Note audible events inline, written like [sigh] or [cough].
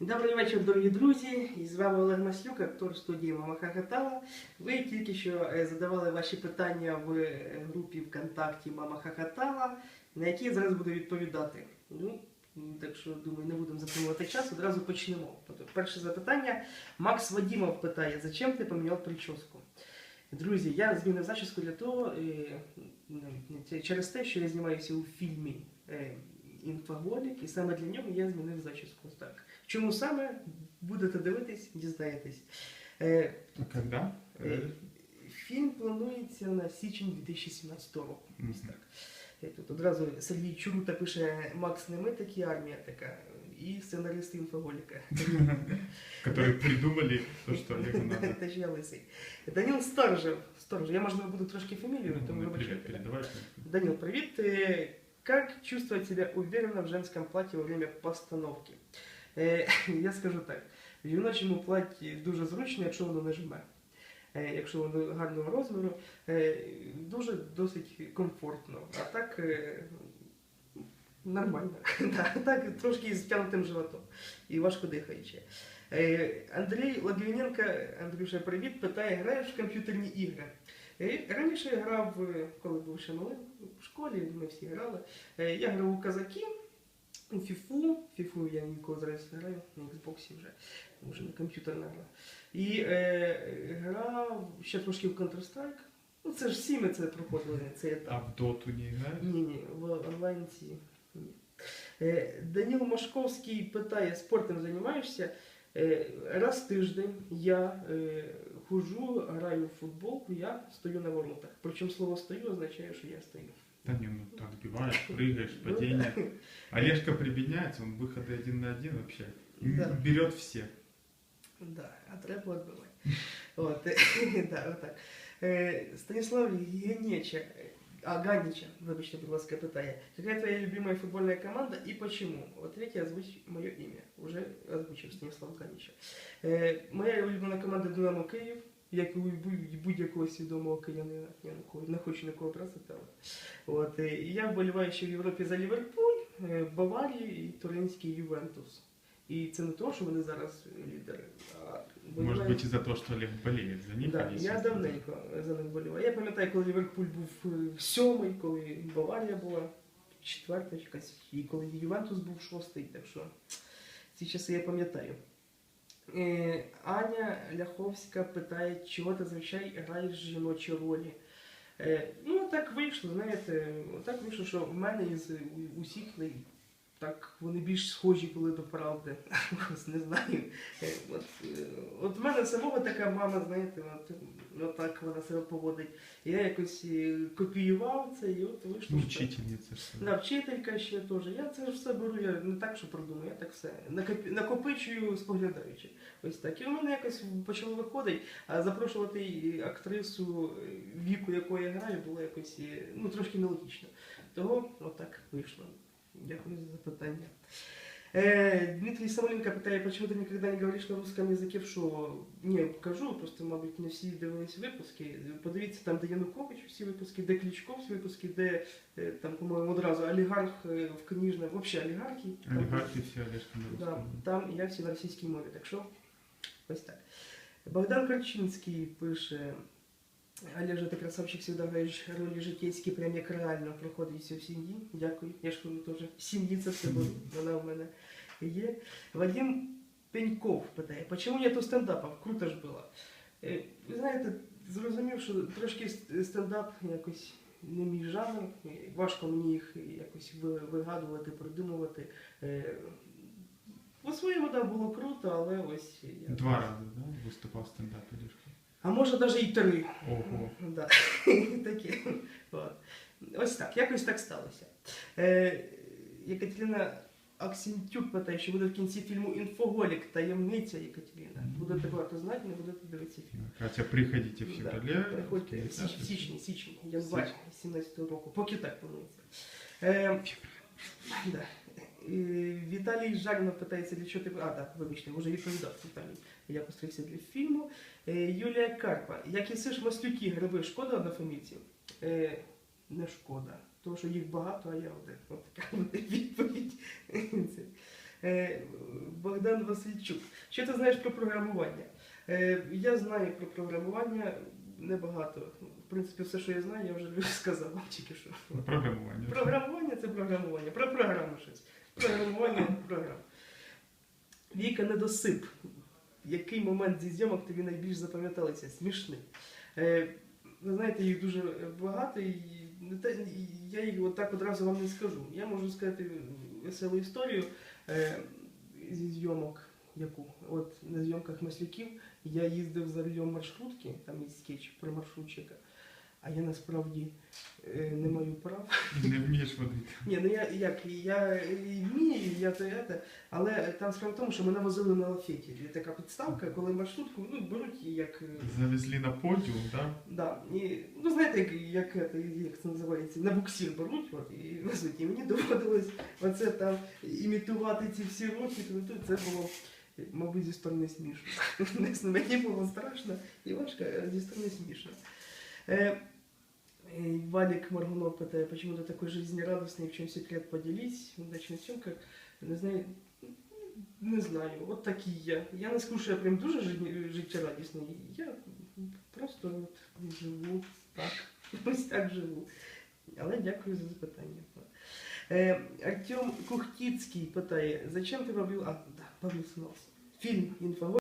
Добрий вечір, дорогі друзі. І з вами Олег Маслюк, актор студії Мама Хахатала. Ви тільки що е, задавали ваші питання в е, групі ВКонтакті Мама Хахатала, на які я зараз буду відповідати. Ну, так що думаю, не будемо затримувати час, одразу почнемо. Перше запитання. Макс Вадімов питає, зачем ти поміняв прическу? Друзі, я змінив зачіску для того, е, це- через те, що я знімаюся у фільмі Інфоголік, і саме для нього я змінив зачіску. Так. Чому саме будете дивитись, дізнаєтесь. Е, А когда? е, фільм планується на січень 2017 року. Ось Мгм. так. Е, Тут одразу Сергій Чурута пише Макс не ми такі, армія така. І сценарист інфоголіка. [laughs] Которые придумали то, что Олегу [laughs] надо. Та ж я лисий. Даніл Сторожев. Сторожев. Я, можливо, буду трошки фамілію, тому Ну, вибачайте. Привет, передавайте. Данил, привет. Э, Как чувствовать себя уверенно в женском платье во время постановки? Е, [laughs] Я скажу так: в жіночому платі дуже зручно, якщо воно не жме. Е, Якщо воно гарного розміру, е, дуже досить комфортно. А так е, нормально. [laughs] Да, Так, трошки з тягнутим животом і важко дихаючи. Е, Андрій Логвиненко, Андрюша, привіт, питає, граєш в комп'ютерні ігри? Е, Раніше я грав, коли був ще малим, в школі, ми всі грали. Е, Я грав у казаки, у Фіфу. Фіфу я ніколи зараз не граю, на Xbox вже, вже на комп'ютерна гра. І е, грав ще трошки в Counter-Strike. Ну це ж всі ми це проходили, цей А в доту не играешь? Ні, ні, в онлайнці ні. Е, Даніл Машковський питає, спортом займаєшся? Е, Раз в тиждень я е, хожу, граю в футбол, я стою на воротах. Причому слово стою означає, що я стою. Да не, ну ты отбиваешь, прыгаешь, Ну, падение. Олежка прибедняется, он выходы один на один вообще. М, Да. Берет всех. Да, а треба відбивати. [laughs] От, [laughs] да, отак. Е, Станіслав Янеча, а Ганіча, вибачте, будь ласка, питає, яка твоя любимая футбольная команда и почему? Ответьте, озвучь мое имя. Уже озвучив Станіслав Ганіча. Е, моя улюблена команда Динамо Київ, Як і у будь- будь-якого свідомого киянина, я не, не хочу нікого образити, але. От, е, я вболіваю ще в Європі за Ліверпуль, е, Баварію і Туринський Ювентус. І це не то, що вони зараз лідери, а Может вболіваю- быть из-за того, что Олег болеет за них. Да, я давненько за них боліваю. Я пам'ятаю, коли Ліверпуль був е, сьомий, коли Баварія була четверта якась, і коли Ювентус був шостий, так що ці часи я пам'ятаю. Е, Аня Ляховська питає, чого ти зазвичай граєш жіночі ролі. Е, ну, так вийшло, знаєте, так вийшло, що в мене із усіх так вони більш схожі були до правди. Не знаю. Е, От, е, от в мене самого така мама, знаєте, от, от так вона себе поводить. Я якось е, копіював це, і от вийшло. Учительница. что ли. Да, вчителька ще теж. Я це ж все беру, я не так, що придумаю, я так все накопичую споглядаючи. Ось так. І в мене якось почало виходити, а запрошувати актрису, віку якої я граю, було якось ну, трошки нелогічно. Того отак вийшло. Дякую за запитання. Э, Дмитрий Самоленко питає, почему ты никогда не говоришь на русском языке в шоу? Ні, кажу, просто, мабуть, не всі дивились випуски. Подивіться там, де Янукович всі випуски, де Кличко всі випуски, де е, там, по-моєму, одразу олігарх е, в книжне, взагалі олігархи. Там Олигархи все Олежка на Да, русском. там я всі на російській мові, так що ось так. Богдан Карчинський пише. Олеже, ти красавчик завжди граєш ролі житейські, прям як реально проходиться в сім'ї. Дякую. Я ж кажу теж в сім'ї це все було. Вона в мене є. Вадим Пеньков питає, почему нету стендапів? Круто ж було. Е, Ви знаєте, зрозумів, що трошки стендап якось не мій жанр. Важко мені їх якось ви- вигадувати, придумувати. Е, По-своєму, да, було круто, але ось я. Два раза, да, выступал в стендапе Олежка? А може навіть і три. Ого. Да. [laughs] Ось так, якось так сталося. Е, Екатерина Аксентюк питає, що буде в кінці фільму Інфоголік, таємниця Екатерина. Будете багато знати, не будете дивитися фільм. Катя, приходите в Да. Приходьте в січні, січні, январь 17-го року, поки так планується. Е, да. Віталій Жарінов питається, для чого ти. А, так, вибачте, може відповідав Віталій. Я постригся для фільму. Е, Юлія Карпа. Як їсиш маслюки, гриби, шкода однофамільців? Е, не шкода. Тому що їх багато, а я один. От така [laughs] буде відповідь. Е, Богдан Васильчук. Що ти знаєш про програмування? Я знаю про програмування небагато. В принципі, все, що я знаю, я вже [laughs] сказав вам тільки що. Программирование. Програмування це програмування. Про програму щось. Програмування програм. Віка недосип. Який момент зі зйомок тобі найбільш запам'яталися? Смішний. Е, ви знаєте, їх дуже багато, і я їх отак одразу вам не скажу. Я можу сказати веселу історію е, зі зйомок, яку. От на зйомках масляків я їздив за рулем маршрутки, там є скетч про маршрутчика, а я насправді е, не маю прав. Не вмієш водити. Ні, ну я як я і вмію, я то я те, але там справа в тому, що мене возили на лафеті. Є така підставка, коли маршрутку ну, беруть і як. е, Завезли на подіум, да? Да, і, ну знаєте, як, як, це, як це називається, на буксир беруть от, і везуть. І мені доводилось оце там імітувати ці всі роки, то то це було, мабуть, зі сторони смішно. [laughs] Мені було страшно і важко, а зі сторони смішно. Е, э, Валик Маргунов питає, почему ты такой жизнерадостный, в чем секрет поделись, удачная съемка. Не знаю, не знаю, от такий я. Я не скажу, що я прям дуже життє- життєрадісний. Я просто от живу так. [laughs] Ось так живу. Але дякую за запитання. Е, Артем Кухтіцький питає, зачем ти робив. А, да, Павло Фільм «Інфоголь»